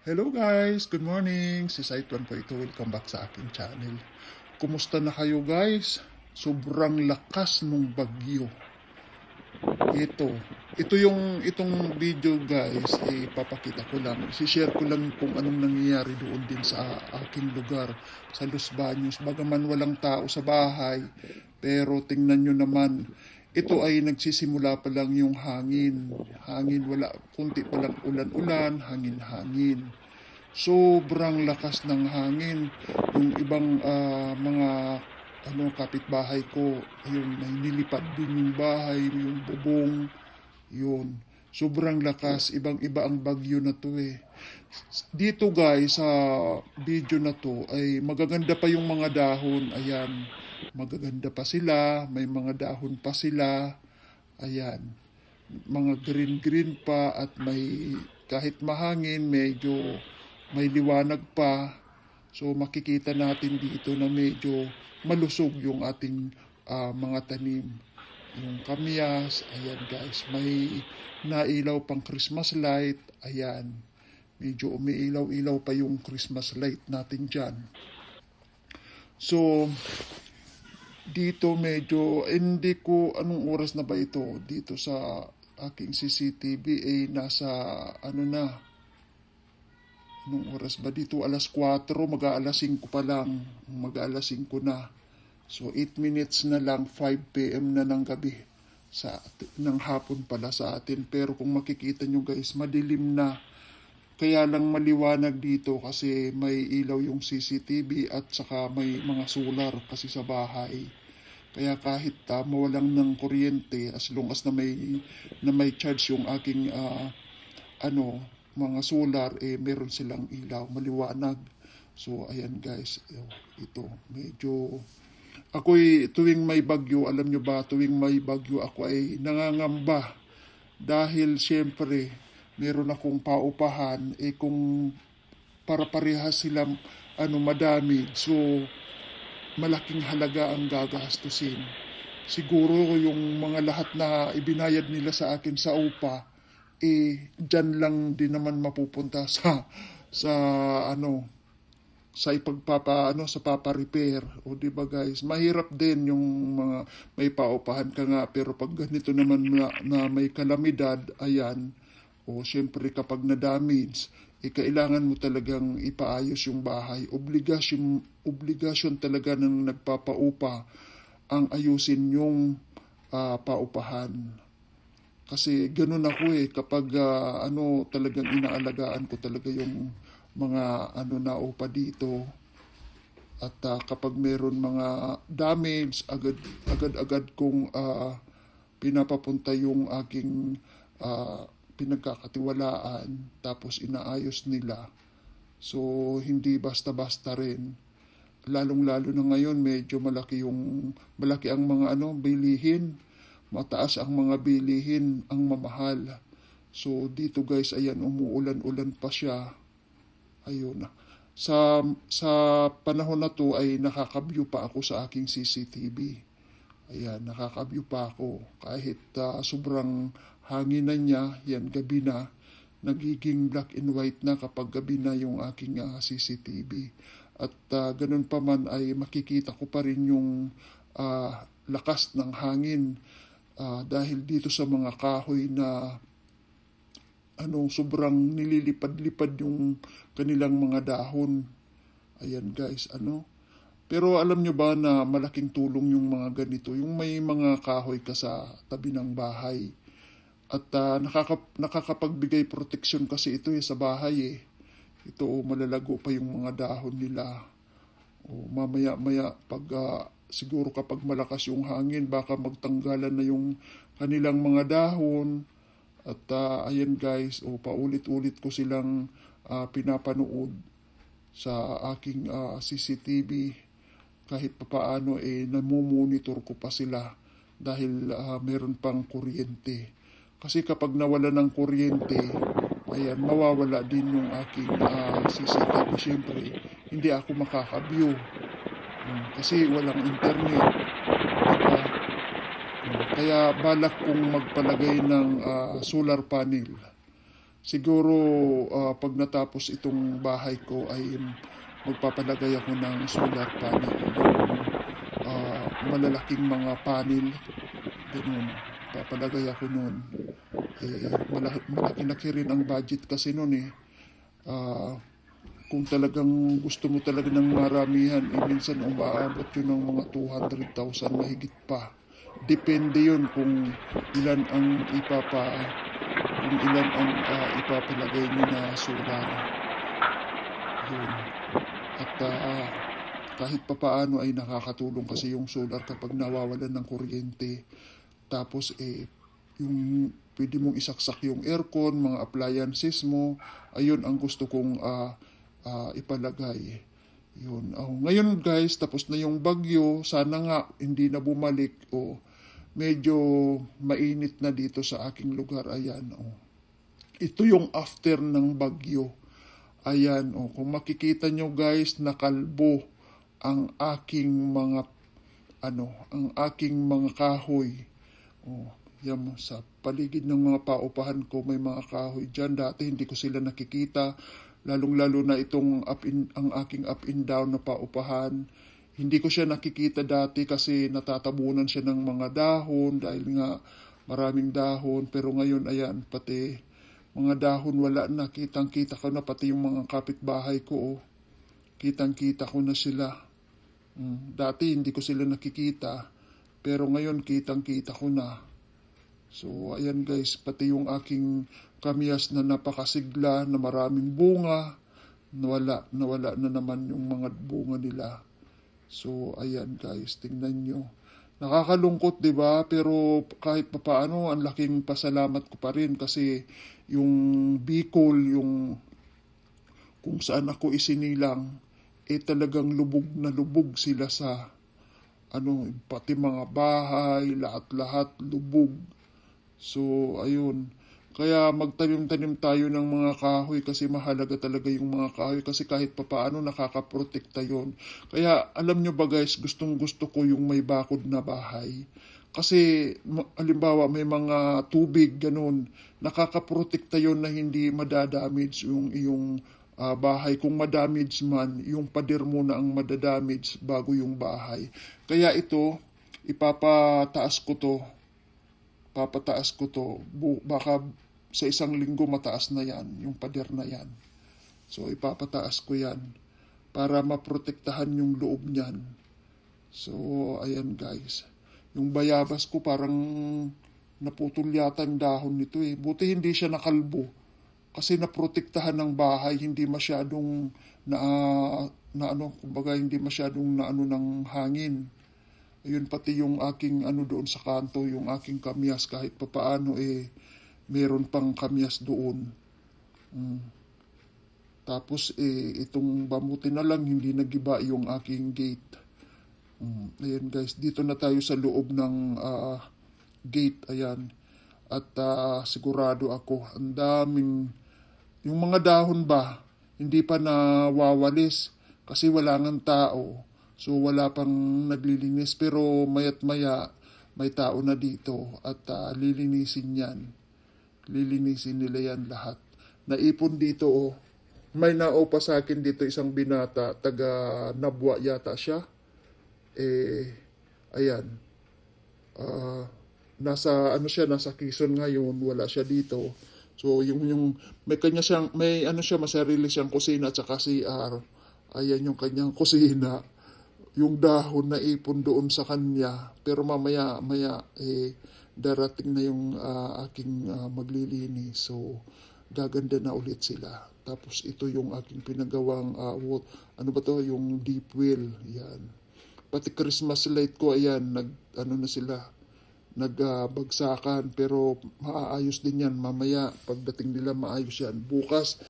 Hello guys! Good morning! Si Site 1 po ito. Welcome back sa aking channel. Kumusta na kayo guys? Sobrang lakas nung bagyo. Ito. Ito yung itong video guys, ipapakita ko lang. Si-share ko lang kung anong nangyayari doon din sa aking lugar, sa Los Baños. Bagaman walang tao sa bahay, pero tingnan nyo naman, ito ay nagsisimula pa lang yung hangin. Hangin, wala, kunti pa lang ulan-ulan, hangin-hangin. Sobrang lakas ng hangin. Yung ibang ah, mga ano kapitbahay ko, yung may nilipad din yung bahay, yung bubong, yun. Sobrang lakas, ibang-iba ang bagyo na to eh. Dito guys, sa video na to, ay magaganda pa yung mga dahon. Ayan, magaganda pa sila, may mga dahon pa sila. Ayan, mga green-green pa at may kahit mahangin, medyo may liwanag pa. So makikita natin dito na medyo malusog yung ating ah, mga tanim. Yung kamyas, ayan guys, may nailaw pang Christmas light, ayan. Medyo umiilaw-ilaw pa yung Christmas light natin dyan. So, dito medyo, hindi ko, anong oras na ba ito? Dito sa aking CCTV, eh, nasa, ano na, Anong oras ba dito? Alas 4, mag-aalas 5 pa lang. Mag-aalas 5 na. So 8 minutes na lang, 5 p.m. na ng gabi. Sa, ng hapon pala sa atin. Pero kung makikita nyo guys, madilim na. Kaya lang maliwanag dito kasi may ilaw yung CCTV at saka may mga solar kasi sa bahay. Kaya kahit uh, mawalang ng kuryente, as long as na may, na may charge yung aking ah, ano, mga solar, eh, meron silang ilaw, maliwanag. So, ayan guys, ito, medyo, ako'y tuwing may bagyo, alam nyo ba, tuwing may bagyo, ako ay nangangamba. Dahil siyempre, meron akong paupahan, eh kung para parehas sila, ano, madami, so, malaking halaga ang gagastusin. Siguro yung mga lahat na ibinayad nila sa akin sa upa, eh diyan lang din naman mapupunta sa sa ano sa ipagpapa ano sa papa repair o di ba guys? Mahirap din yung mga may paupahan ka nga pero pag ganito naman na, na may kalamidad ayan. O syempre kapag na damage eh, kailangan mo talagang ipaayos yung bahay obligasyon obligasyon talaga ng nagpapaupa ang ayusin yung ah, paupahan kasi ganun ako eh, kapag ah, ano talagang inaalagaan ko talaga yung mga ano na upa dito. At ah, kapag meron mga damage, agad agad agad kong ah, pinapapunta yung aking ah, pinagkakatiwalaan tapos inaayos nila. So hindi basta-basta rin. Lalong-lalo na ngayon medyo malaki yung malaki ang mga ano bilihin mataas ang mga bilihin, ang mamahal. So dito guys, ayan, umuulan-ulan pa siya. Ayun. Sa, sa panahon na to ay nakakabyo pa ako sa aking CCTV. Ayan, nakakabyo pa ako. Kahit uh, sobrang hangin na niya, yan gabi na, nagiging black and white na kapag gabi na yung aking uh, CCTV. At uh, ganun pa man ay makikita ko pa rin yung uh, lakas ng hangin uh, dahil dito sa mga kahoy na ano sobrang nililipad-lipad yung kanilang mga dahon. Ayan guys, ano? Pero alam nyo ba na malaking tulong yung mga ganito, yung may mga kahoy ka sa tabi ng bahay. At uh, nakaka, nakakapagbigay proteksyon kasi ito eh, sa bahay eh. Ito oh, malalago pa yung mga dahon nila. O mamaya-maya pag uh, siguro kapag malakas yung hangin, baka magtanggalan na yung kanilang mga dahon. At uh, ayan guys, o oh, paulit-ulit ko silang uh, pinapanood sa aking uh, CCTV. Kahit papaano eh namumonitor ko pa sila dahil uh, meron pang kuryente. Kasi kapag nawala ng kuryente, ayan, mawawala din yung aking uh, CCTV. Siyempre, hindi ako makaka-view Hmm, kasi walang internet. Diba? Hmm, kaya balak kong magpalagay ng uh, solar panel. siguro ah, pag natapos itong bahay ko ay magpapalagay ako ng solar panel. Yung ah, malalaking mga panel. Ganun. Papalagay ako noon. Eh, malaki, malaki-laki rin ang budget kasi noon eh. Ah, kung talagang gusto mo talaga ng maramihan, eh, minsan umaabot yun ng mga 200,000 mahigit pa. Depende yun kung ilan ang ipapa kung ilan ang ah, ipapalagay nyo na solar. Yun. At ah, kahit papaano ay nakakatulong kasi yung solar kapag nawawalan ng kuryente. Tapos eh, yung pwede mong isaksak yung aircon, mga appliances mo, ayun ang gusto kong ah, ah, ipalagay. Yun. Oh, ngayon guys, tapos na yung bagyo, sana nga hindi na bumalik o medyo mainit na dito sa aking lugar. Ayan, oh. Ito yung after ng bagyo. Ayan, oh. Kung makikita nyo guys, nakalbo ang aking mga ano, ang aking mga kahoy. Oh, yan mo, sa paligid ng mga paupahan ko may mga kahoy dyan. Dati hindi ko sila nakikita. Lalong-lalo na itong up in, ang aking up and down na paupahan. Hindi ko siya nakikita dati kasi natatabunan siya ng mga dahon dahil nga maraming dahon. Pero ngayon, ayan, pati mga dahon wala na. Kitang-kita ko na pati yung mga kapitbahay ko. Oh. Kitang-kita ko na sila. Mm, dati hindi ko sila nakikita. Pero ngayon, kitang-kita ko na. So, ayan guys, pati yung aking kamyas na napakasigla, na maraming bunga, nawala, nawala na naman yung mga bunga nila. So, ayan guys, tingnan nyo. Nakakalungkot, di ba? Pero kahit papaano, ang laking pasalamat ko pa rin kasi yung Bicol, yung kung saan ako isinilang, eh talagang lubog na lubog sila sa ano, pati mga bahay, lahat-lahat lubog. So, ayun. Kaya magtanim-tanim tayo ng mga kahoy kasi mahalaga talaga yung mga kahoy kasi kahit papaano nakakaprotekta yon. Kaya alam nyo ba guys, gustong gusto ko yung may bakod na bahay. Kasi halimbawa may mga tubig ganun, nakakaprotekta yon na hindi madadamage yung iyong ah, bahay. Kung madamage man, yung pader mo na ang madadamage bago yung bahay. Kaya ito, ipapataas ko to papataas ko to. Bu- baka sa isang linggo mataas na yan, yung pader na yan. So ipapataas ko yan para maprotektahan yung loob niyan. So ayan guys. Yung bayabas ko parang naputol yata yung dahon nito eh. Buti hindi siya nakalbo. Kasi naprotektahan ng bahay, hindi masyadong na, na ano, kumbaga hindi masyadong na ano ng hangin. Ayun pati yung aking ano doon sa kanto, yung aking kamyas kahit papaano eh meron pang kamyas doon. Mm. Tapos eh itong bamuti na lang hindi nagiba yung aking gate. Mm. Ayan guys, dito na tayo sa loob ng ah, gate ayan. At ah, sigurado ako, ang daming yung mga dahon ba hindi pa nawawalis kasi wala ngang tao. So wala pang naglilinis pero mayat maya may tao na dito at ah, lilinisin yan. Lilinisin nila yan lahat. Naipon dito oh. May naupa sa akin dito isang binata, taga Nabwa yata siya. Eh, ayan. Ah, nasa ano siya, nasa Quezon ngayon, wala siya dito. So yung yung may kanya siyang may ano siya, masarili siyang kusina at saka CR. Ayan yung kanyang kusina yung dahon na ipon doon sa kanya. Pero mamaya, maya, eh, darating na yung ah, aking ah, maglilinis. So, gaganda na ulit sila. Tapos ito yung aking pinagawang, ah, what, ano ba to, yung deep well. Yan. Pati Christmas light ko, ayan, nag, ano na sila, nagbagsakan. pero maaayos din yan. Mamaya, pagdating nila, maayos yan. Bukas,